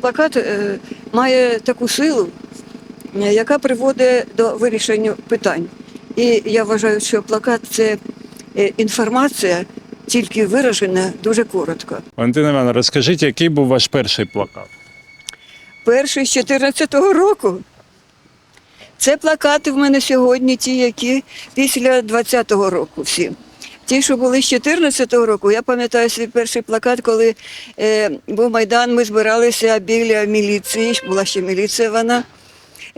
плакат е, має таку силу, е, яка приводить до вирішення питань. І я вважаю, що плакат це е, інформація, тільки виражена дуже коротко. Валентина Івановна, розкажіть, який був ваш перший плакат? Перший з 14-го року. Це плакати в мене сьогодні, ті, які після 20-го року всі. Ті, що були з 14-го року, я пам'ятаю свій перший плакат, коли е, був Майдан, ми збиралися біля міліції, була ще міліція вона.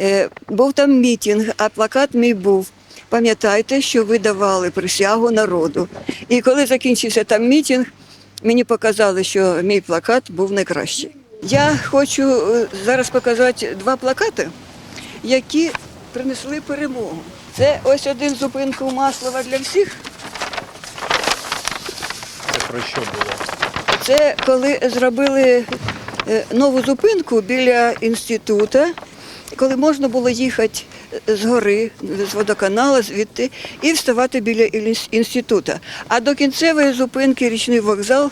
Е, був там мітінг, а плакат мій був. Пам'ятайте, що ви давали присягу народу. І коли закінчився там мітінг, мені показали, що мій плакат був найкращий. Я хочу е, зараз показати два плакати, які принесли перемогу. Це ось один зупинку Маслова для всіх. Про що було? Це коли зробили е, нову зупинку біля інституту, коли можна було їхати з гори, з водоканалу, звідти, і вставати біля інституту. А до кінцевої зупинки річний вокзал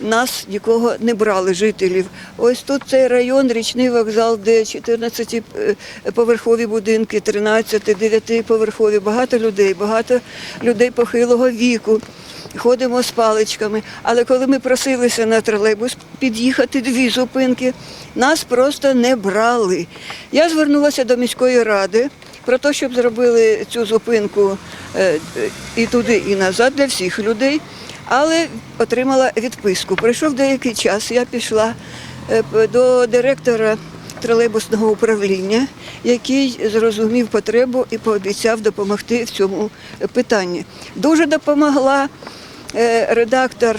нас нікого не брали, жителів. Ось тут цей район, річний вокзал, де 14-поверхові будинки, 13, 9-поверхові, багато людей, багато людей похилого віку ходимо з паличками. Але коли ми просилися на тролейбус під'їхати дві зупинки, нас просто не брали. Я звернулася до міської ради про те, щоб зробили цю зупинку е, е, і туди, і назад для всіх людей. Але отримала відписку. Пройшов деякий час, я пішла е, до директора тролейбусного управління, який зрозумів потребу і пообіцяв допомогти в цьому питанні. Дуже допомогла е, редактор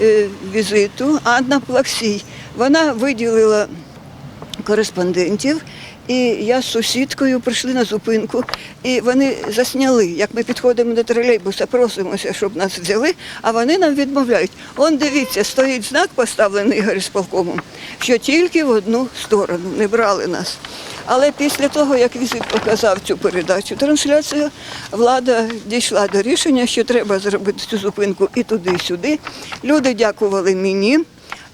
е, візиту Анна Плаксій. Вона виділила кореспондентів, і я з сусідкою прийшли на зупинку, і вони засняли, як ми підходимо до тролейбуса, просимося, щоб нас взяли, а вони нам відмовляють. Он дивіться, стоїть знак поставлений горисполкомом, що тільки в одну сторону не брали нас. Але після того, як візит показав цю передачу, трансляцію, влада дійшла до рішення, що треба зробити цю зупинку і туди, і сюди. Люди дякували мені.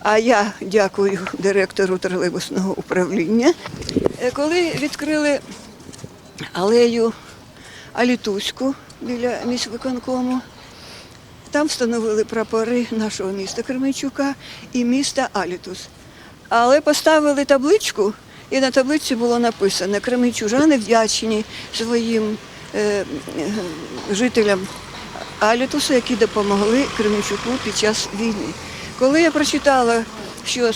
А я дякую директору тролейбусного управління. Е, Коли відкрили алею Алітуську біля міськвиконкому, там встановили прапори нашого міста Кременчука і міста Алітус. Але поставили табличку, і на таблиці було написано Кременчужани вдячні своїм е, жителям Алітуса, які допомогли Кременчуку під час війни. Коли я прочитала, що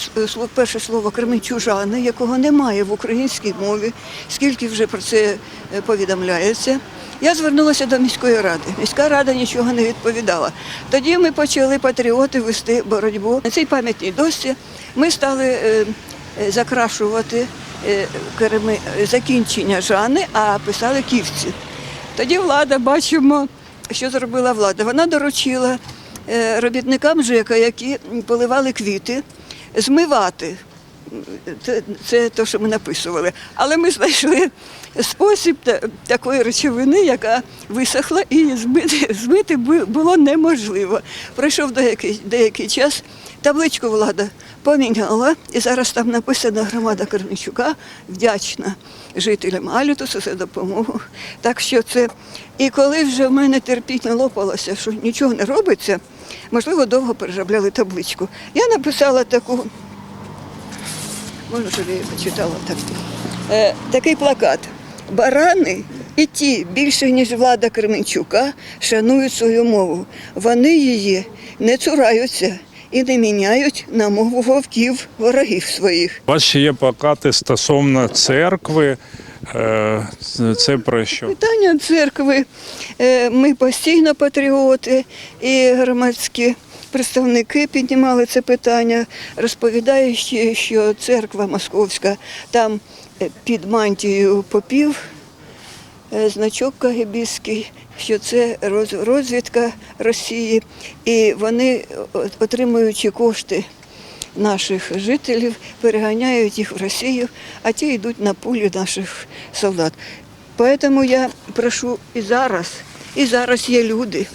перше слово Кременчужани, якого немає в українській мові, скільки вже про це е, повідомляється, я звернулася до міської ради. Міська рада нічого не відповідала. Тоді ми почали патріоти вести боротьбу. На цій пам'ятній дошці ми стали е, е, закрашувати закінчення Жани, а писали ківці. Тоді влада, бачимо, що зробила влада. Вона доручила робітникам ЖЕКа, які поливали квіти, змивати. Це, це те, що ми написували. Але ми знайшли спосіб та- такої речовини, яка висохла, і змити, змити бу- було неможливо. Пройшов деякий, деякий час, табличку влада поміняла, і зараз там написано громада Корничука вдячна жителям Алітусу за допомогу. Так що це. І коли вже в мене терпіння лопалося, що нічого не робиться, можливо, довго переробляли табличку. Я написала таку щоб я почитала так. Е, такий плакат. Барани і ті більше, ніж влада Кременчука, шанують свою мову. Вони її не цураються і не міняють на мову вовків, ворогів своїх. У вас ще є плакати стосовно церкви. Е, Це про що? Питання церкви. Е, Ми постійно патріоти і громадські представники піднімали це питання, розповідаючи, що церква московська там е, під мантією попів, значок кагибістський, що це розвідка Росії, і вони, отримуючи кошти наших жителів, переганяють їх в Росію, а ті йдуть на пулі наших солдат. Тому я прошу і зараз, і зараз є люди,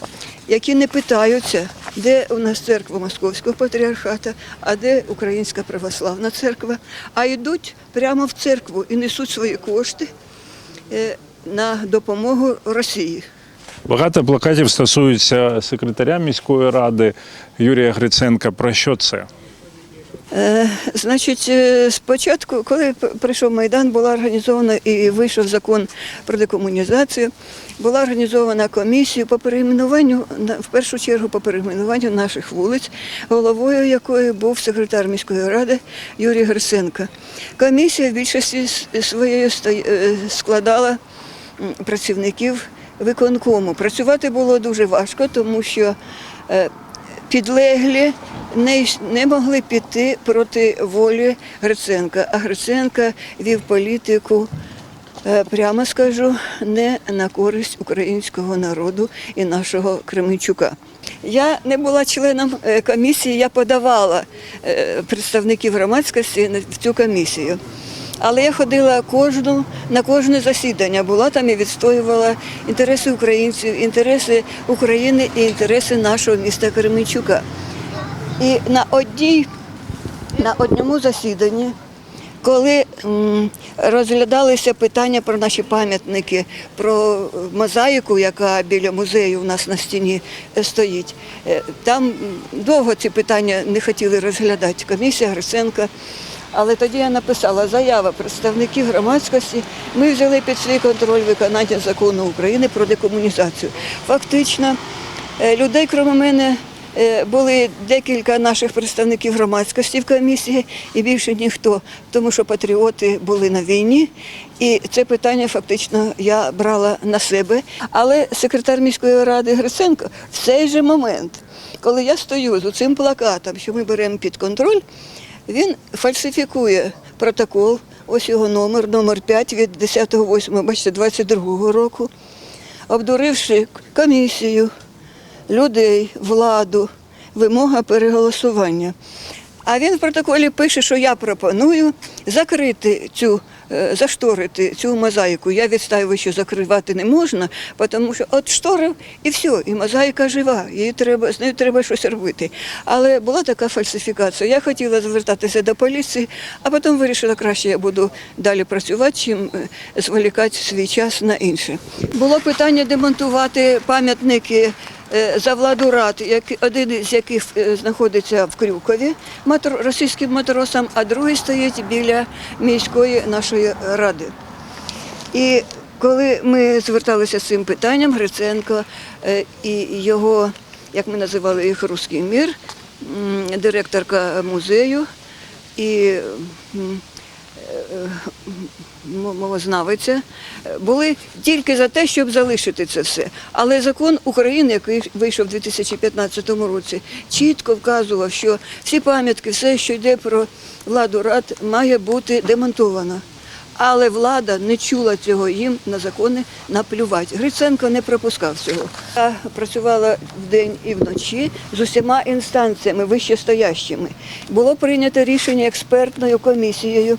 які не питаються, де у нас церква Московського патріархата, а де Українська православна церква, а йдуть прямо в церкву і несуть свої кошти е, на допомогу Росії. Багато плакатів стосуються секретаря міської ради Юрія Гриценка. Про що це? Е, Значить, е, спочатку, коли прийшов Майдан, була організована і вийшов закон про декомунізацію, була організована комісія по перейменуванню, в першу чергу по перейменуванню наших вулиць, головою якої був секретар міської ради Юрій Гриценко. Комісія в більшості с- своєю сто- е, складала працівників виконкому. Працювати було дуже важко, тому що е, підлеглі не, не могли піти проти волі Гриценка. А Гриценка вів політику, е, прямо скажу, не на користь українського народу і нашого Кременчука. Я не була членом е, комісії, я подавала представників громадськості в цю комісію. Але я ходила кожну на кожне засідання, була там і відстоювала інтереси українців, інтереси України і інтереси нашого міста Кременчука. І на одній, на одному засіданні, коли м, розглядалися питання про наші пам'ятники, про мозаїку, яка біля музею у нас на стіні е, стоїть, е, там довго ці питання не хотіли розглядати. Комісія Гриценка. Але тоді я написала заява представників громадськості. Ми взяли під свій контроль виконання закону України про декомунізацію. Фактично, е, людей, крім мене, е, були декілька наших представників громадськості в комісії і більше ніхто, тому що патріоти були на війні. І це питання фактично я брала на себе. Але секретар міської ради Гриценко в цей же момент, коли я стою з цим плакатом, що ми беремо під контроль, він фальсифікує протокол, ось його номер, номер 5 від 10.08, бачите, 22 року, обдуривши комісію, людей, владу, вимога переголосування. А він в протоколі пише, що я пропоную закрити цю, зашторити цю мозаїку. Я відстаю, що закривати не можна, тому що от шторив і все, і мозаїка жива, її треба, з нею треба щось робити. Але була така фальсифікація. Я хотіла звертатися до поліції, а потім вирішила, краще я буду далі працювати, чим е, зволікати свій час на інше. Було питання демонтувати пам'ятники е, за владу рад, один з яких е, знаходиться в Крюкові російським матросам, а другий стоїть біля міської нашої ради. І коли ми зверталися з цим питанням, Гриценко е, і його, як ми називали їх, Руський мір, директорка музею і мовознавиця, були тільки за те, щоб залишити це все. Але закон України, який вийшов у 2015 році, чітко вказував, що всі пам'ятки, все, що йде про владу рад, має бути демонтовано. Але влада не чула цього, їм на закони наплювати. Гриценко не пропускав цього. Я працювала вдень і вночі з усіма інстанціями вищестоящими. Було прийнято рішення експертною комісією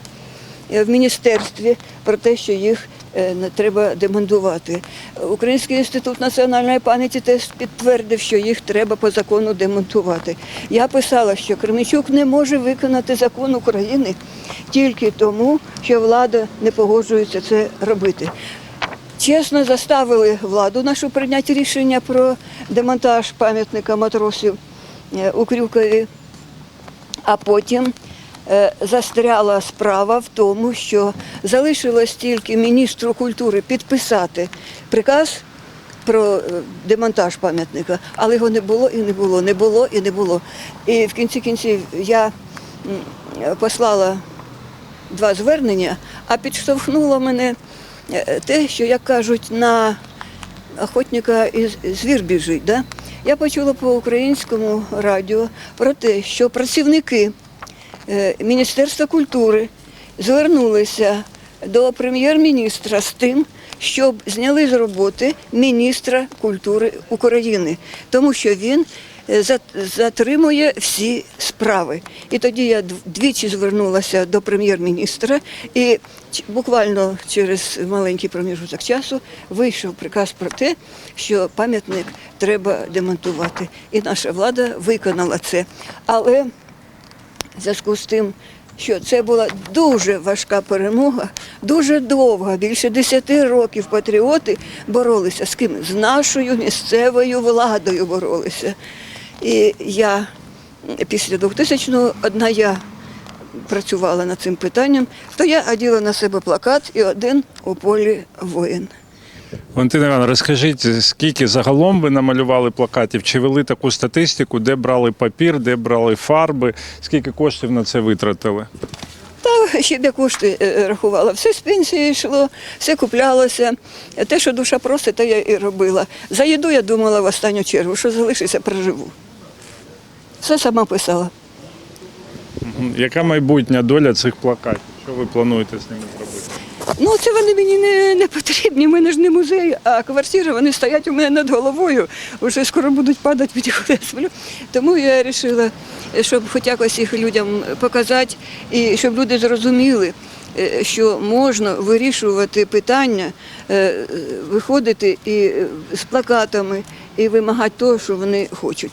в міністерстві про те, що їх е, не треба демонтувати. Український інститут національної пам'яті теж підтвердив, що їх треба по закону демонтувати. Я писала, що Кременчук не може виконати закон України тільки тому, що влада не погоджується це робити. Чесно заставили владу нашу прийняти рішення про демонтаж пам'ятника матросів е, у Крюкові. А потім е, застряла справа в тому, що залишилось тільки міністру культури підписати приказ про е, демонтаж пам'ятника, але його не було і не було, не було і не було. І в кінці кінців я послала два звернення, а підштовхнуло мене е, те, що, як кажуть, на охотника звір біжить. Да? Я почула по українському радіо про те, що працівники е, Міністерства культури звернулися до прем'єр-міністра з тим, щоб зняли з роботи міністра культури України, тому що він е, затримує всі справи. І тоді я двічі звернулася до прем'єр-міністра, і буквально через маленький проміжок часу вийшов приказ про те, що пам'ятник треба демонтувати. І наша влада виконала це. Але зв'язку з тим, що це була дуже важка перемога, дуже довга, більше 10 років патріоти боролися з ким? З нашою місцевою владою боролися. І я після 2000-го одна я працювала над цим питанням, то я оділа на себе плакат і один у полі воїн. Валентина Івановна, розкажіть, скільки загалом ви намалювали плакатів? Чи вели таку статистику, де брали папір, де брали фарби, скільки коштів на це витратили? Та ще де кошти е, рахувала. Все з пенсії йшло, все куплялося. Те, що душа просить, те я і робила. За їду я думала в останню чергу, що залишиться, проживу. Все сама писала. Яка майбутня доля цих плакатів? Що ви плануєте з ними? Ну, це вони мені не, не потрібні. У мене ж не музей, а квартири вони стоять у мене над головою. Вже скоро будуть падати, відколи я сплю. Тому я вирішила, щоб хоч якось їх людям показати, і щоб люди зрозуміли, е, що можна вирішувати питання, е, виходити і е, з плакатами і вимагати того, що вони хочуть.